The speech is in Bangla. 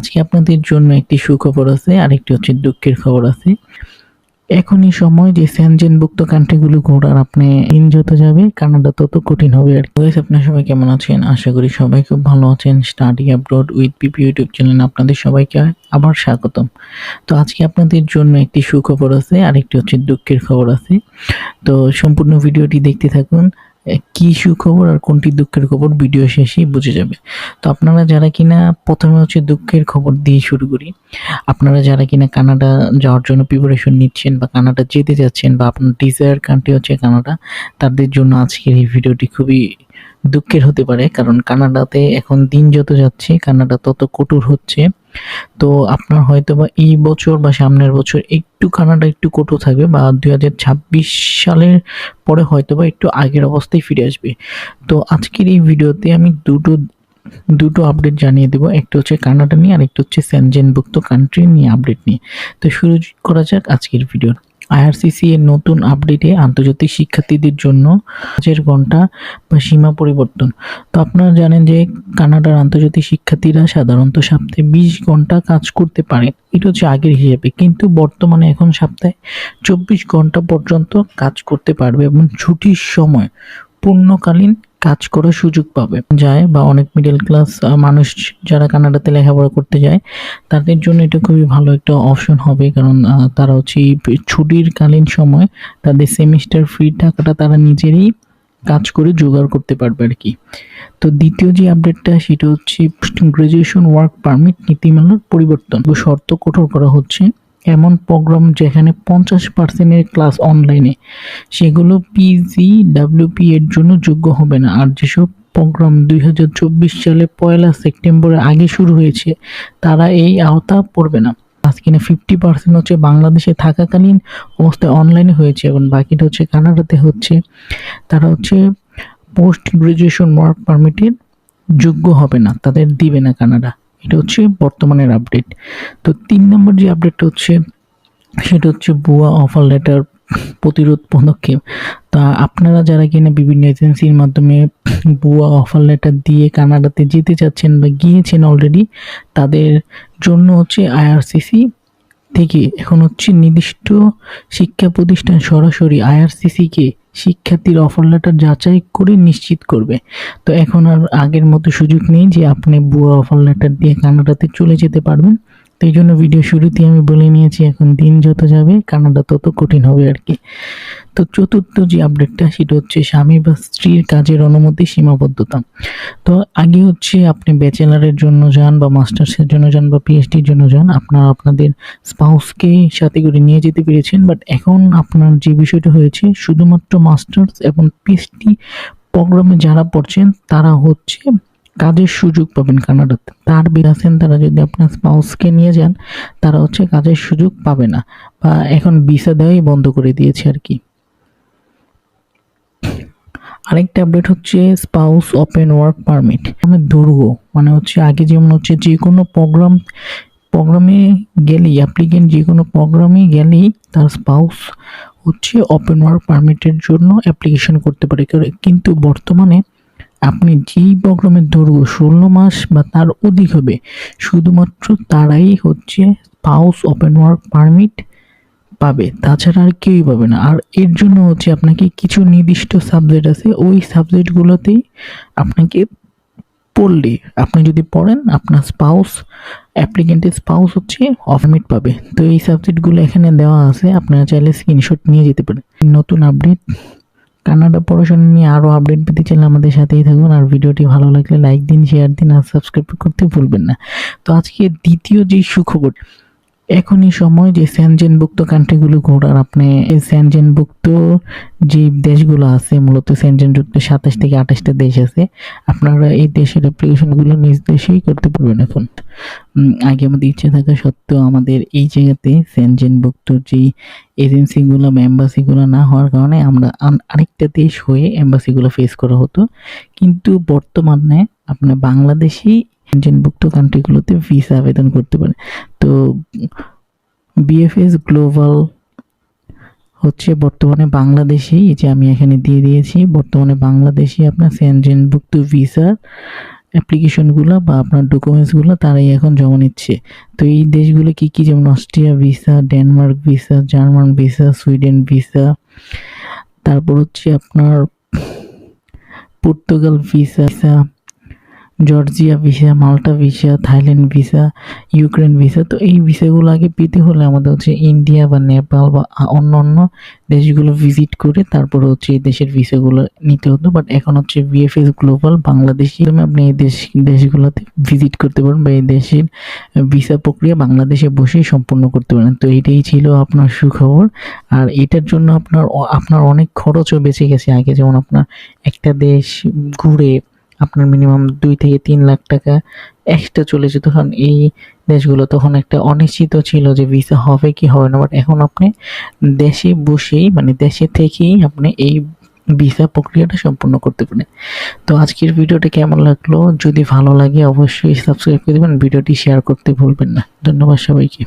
আজকে আপনাদের জন্য একটি সুখবর আছে আর একটি হচ্ছে দুঃখের খবর আছে। এখনই সময় যে স্যানজেন স্যানজেনভুক্ত কান্ট্রিগুলো ঘোরার আপনি দিন যত যাবে, কানাডা তত কঠিন হবে আর কি। আপনার সবাই কেমন আছেন? আশা করি সবাই খুব ভালো আছেন। Study abroad with PP YouTube channel আপনাদের সবাইকে আবার স্বাগতম। তো আজকে আপনাদের জন্য একটি সুখবর আছে আর একটি হচ্ছে দুঃখের খবর আছে। তো সম্পূর্ণ ভিডিওটি দেখতে থাকুন। কি সুখবর আর কোনটি দুঃখের খবর? ভিডিও শেষেই বুঝে যাবে। তো আপনারা যারা কিনা প্রথমে হচ্ছে দুঃখের খবর দিয়ে শুরু করি। আপনারা যারা কিনা কানাডা যাওয়ার জন্য প্রিপারেশন নিচ্ছেন বা কানাডা যেতে যাচ্ছেন বা আপনার ডিজায়ার কান্ট্রি হচ্ছে কানাডা, তাদের জন্য আজকের এই ভিডিওটি খুবই দুঃখের হতে পারে। কারণ কানাডাতে এখন দিন যত যাচ্ছে, কানাডা তত কঠোর হচ্ছে। তো আপনার হয়তো বা এই বছর বা সামনের বছর একটু কানাডা একটু কঠোর থাকবে বা দুই হাজার ছাব্বিশ সালের পরে হয়তো বা একটু আগের অবস্থায় ফিরে আসবে। তো আজকের এই ভিডিওতে আমি দুটো দুটো আপডেট জানিয়ে দেবো। একটা হচ্ছে কানাডা নিয়ে আর একটা হচ্ছে স্যানজেনভুক্ত কান্ট্রি নিয়ে আপডেট নিয়ে। তো শুরু করা যাক আজকের ভিডিও আইআরসিসি এর নতুন আপডেটে আন্তর্জাতিক শিক্ষার্থীদের জন্য কাজের ঘণ্টা বা সীমা পরিবর্তন। তো আপনারা জানেন যে কানাডার আন্তর্জাতিক শিক্ষার্থীরা সাধারণত সপ্তাহে বিশ ঘণ্টা কাজ করতে পারেন এটা হচ্ছে আগের হিসেবে। কিন্তু বর্তমানে এখন সপ্তাহে চব্বিশ ঘণ্টা পর্যন্ত কাজ করতে পারবে এবং ছুটির সময় পূর্ণকালীন কাজ করার সুযোগ পাবে। যায় বা অনেক মিডল ক্লাস মানুষ যারা কানাডাতে লেখাপড়া করতে যায়, তাদের জন্য এটা খুবই ভালো একটা অপশন হবে। কারণ তারা হচ্ছে ছুটির কালীন সময় তাদের সেমিস্টার ফ্রি টাকাটা তারা নিজেরই কাজ করে জোগাড় করতে পারবে আর কি। তো দ্বিতীয় যে আপডেটটা সেটা হচ্ছে গ্রাজুয়েশন ওয়ার্ক পারমিট নীতিমালার পরিবর্তন। শর্ত কঠোর করা হচ্ছে এমন প্রোগ্রাম যেখানে পঞ্চাশ পার্সেন্টের ক্লাস অনলাইনে সেগুলো পিজি ডাব্লিউপি এর জন্য যোগ্য হবে না। আর যেসব প্রোগ্রাম দুই হাজার চব্বিশ সালে পয়লা সেপ্টেম্বরের আগে শুরু হয়েছে, তারা এই আওতা পড়বে না। আজকে না ফিফটি পার্সেন্ট হচ্ছে বাংলাদেশে থাকাকালীন অবস্থায় অনলাইনে হয়েছে এবং বাকিটা হচ্ছে কানাডাতে হচ্ছে। তারা হচ্ছে পোস্ট গ্রাজুয়েশন ওয়ার্ক পারমিটের যোগ্য হবে না, তাদের দিবে না কানাডা। এটা হচ্ছে বর্তমানের আপডেট তো তিন নম্বর যে আপডেটটা হচ্ছে, সেটা হচ্ছে বুয়া অফার লেটার প্রতিরোধ পদক্ষেপ। তা আপনারা যারা কিনা বিভিন্ন এজেন্সির মাধ্যমে বুয়া অফার লেটার দিয়ে কানাডাতে যেতে চাচ্ছেন বা গিয়েছেন অলরেডি তাদের জন্য হচ্ছে আইআরসিসি থেকে এখন হচ্ছে নির্দিষ্ট শিক্ষা প্রতিষ্ঠান সরাসরি আইআরসিসিকে শিক্ষার্থীর অফার লেটার যাচাই করে নিশ্চিত করবে। তো এখন আর আগের মতো সুযোগ নেই যে আপনি বুয়া অফার লেটার দিয়ে কানাডাতে চলে যেতে পারবেন। তো এই জন্য ভিডিও শুরুতেই আমি বলে নিয়েছি, এখন দিন যত যাবে, কানাডা তত কঠিন হবে আর কি। তো চতুর্থ যে আপডেটটা সেটা হচ্ছে স্বামী বা স্ত্রীর কাজের অনুমতি সীমাবদ্ধতা। তো আগে হচ্ছে আপনি ব্যাচেলারের জন্য যান বা মাস্টার্সের জন্য যান বা পিএইচডির জন্য যান, আপনারা আপনাদের স্পাউসকে সাথে করে নিয়ে যেতে পেরেছেন বাট এখন আপনার যে বিষয়টা হয়েছে, শুধুমাত্র মাস্টার্স এবং পিএইচডি প্রোগ্রামে যারা পড়ছেন, তারা হচ্ছে কাজের সুযোগ পাবেন কানাডাতে। তার আছেন তারা যদি আপনার স্পাউসকে নিয়ে যান, তারা হচ্ছে কাজের সুযোগ পাবে না। বা এখন ভিসা দেওয়াই বন্ধ করে দিয়েছে আর কি। আরেকটা আপডেট হচ্ছে স্পাউস ওপেন ওয়ার্ক পারমিট মানে দুর্গ মানে হচ্ছে আগে যেমন হচ্ছে যে কোনো প্রোগ্রাম প্রোগ্রামে গেলেই অ্যাপ্লিকেন্ট যে কোনো প্রোগ্রামে গেলেই তার স্পাউস হচ্ছে ওপেন ওয়ার্ক পারমিটের জন্য অ্যাপ্লিকেশন করতে পারে। কিন্তু বর্তমানে আপনি যেই প্রোগ্রামের দৈর্ঘ্য ষোলো মাস বা তার অধিক হবে, শুধুমাত্র তারাই হচ্ছে স্পাউস ওপেন ওয়ার্ক পারমিট পাবে। তাছাড়া আর কেউই পাবে না। আর এর জন্য হচ্ছে আপনাকে কিছু নির্দিষ্ট সাবজেক্ট আছে, ওই সাবজেক্টগুলোতেই আপনাকে পড়লে, আপনি যদি পড়েন, আপনার স্পাউস অ্যাপ্লিকেন্টের স্পাউস হচ্ছে অফমিট পাবে। তো এই সাবজেক্টগুলো এখানে দেওয়া আছে, আপনারা চাইলে স্ক্রিনশট নিয়ে যেতে পারেন। নতুন আপডেট কানাডা পড়াশোনা নিয়ে আরও আপডেট পেতে চাইলে আমাদের সাথেই থাকুন। আর ভিডিওটি ভালো লাগলে লাইক দিন শেয়ার দিন, আর সাবস্ক্রাইব করতে ভুলবেন না। তো আজকে দ্বিতীয় যে সুখবর এখনই সময় যে স্যানজেনভুক্ত কান্ট্রিগুলো ঘোরার। আপনি এই স্যানজেনভুক্ত যে দেশগুলো আছে, মূলত স্যানজেনভুক্ত সাতাশ থেকে আঠাশটা দেশ আছে, আপনারা এই দেশের অ্যাপ্লিকেশনগুলো নিজ দেশেই করতে পারবেন এখন। আগে আমাদের ইচ্ছে থাকা সত্ত্বেও আমাদের এই জায়গাতে স্যানজেনভুক্ত যেই এজেন্সিগুলো বা এম্বাসিগুলো না হওয়ার কারণে আমরা আরেকটা দেশ হয়ে এম্বাসিগুলো ফেস করা হতো। কিন্তু বর্তমানে আপনার বাংলাদেশি স্যানজেনভুক্ত কান্ট্রিগুলোতে ভিসা আবেদন করতে পারে। তো বিএফএস গ্লোবাল হচ্ছে বর্তমানে বাংলাদেশি যে আমি এখানে দিয়ে দিয়েছি, বর্তমানে বাংলাদেশি আপনার স্যানজেনভুক্ত ভিসার অ্যাপ্লিকেশনগুলো বা আপনার ডকুমেন্টসগুলো তারাই এখন জমা নিচ্ছে। তো এই দেশগুলো কি কি? যেমন Austria visa Denmark visa German visa Sweden visa তারপর হচ্ছে আপনার Portugal visa Georgia visa, Malta visa, Thailand visa Ukraine visa, তো এই ভিসাগুলো আগে পেতে হলে আমাদের হচ্ছে ইন্ডিয়া বা নেপাল বা অন্য অন্য দেশগুলো ভিজিট করে তারপরে হচ্ছে এই দেশের ভিসাগুলো নিতে হতো। বাট এখন হচ্ছে ভিএফএস গ্লোবাল বাংলাদেশি আপনি এই দেশ, দেশগুলোতে ভিজিট করতে পারেন বা এই দেশের ভিসা প্রক্রিয়া বাংলাদেশে বসেই সম্পূর্ণ করতে পারেন তো এইটাই ছিল আপনার সুখবর। আর এটার জন্য আপনার আপনার অনেক খরচও বেঁচে গেছে। আগে যেমন আপনার একটা দেশ ঘুরে আপনার মিনিমাম দুই থেকে তিন লাখ টাকা এক্সট্রা চলে যেত। কারণ এই দেশগুলো তখন একটা অনিশ্চিত ছিল যে ভিসা হবে কি হবে না। বাট এখন আপনি দেশে বসেই মানে দেশে থেকেই আপনি এই ভিসা প্রক্রিয়াটা সম্পূর্ণ করতে পারেন। তো আজকের ভিডিওটা কেমন লাগল? যদি ভালো লাগে অবশ্যই সাবস্ক্রাইব করে দেবেন। ভিডিওটি শেয়ার করতে ভুলবেন না। ধন্যবাদ সবাইকে।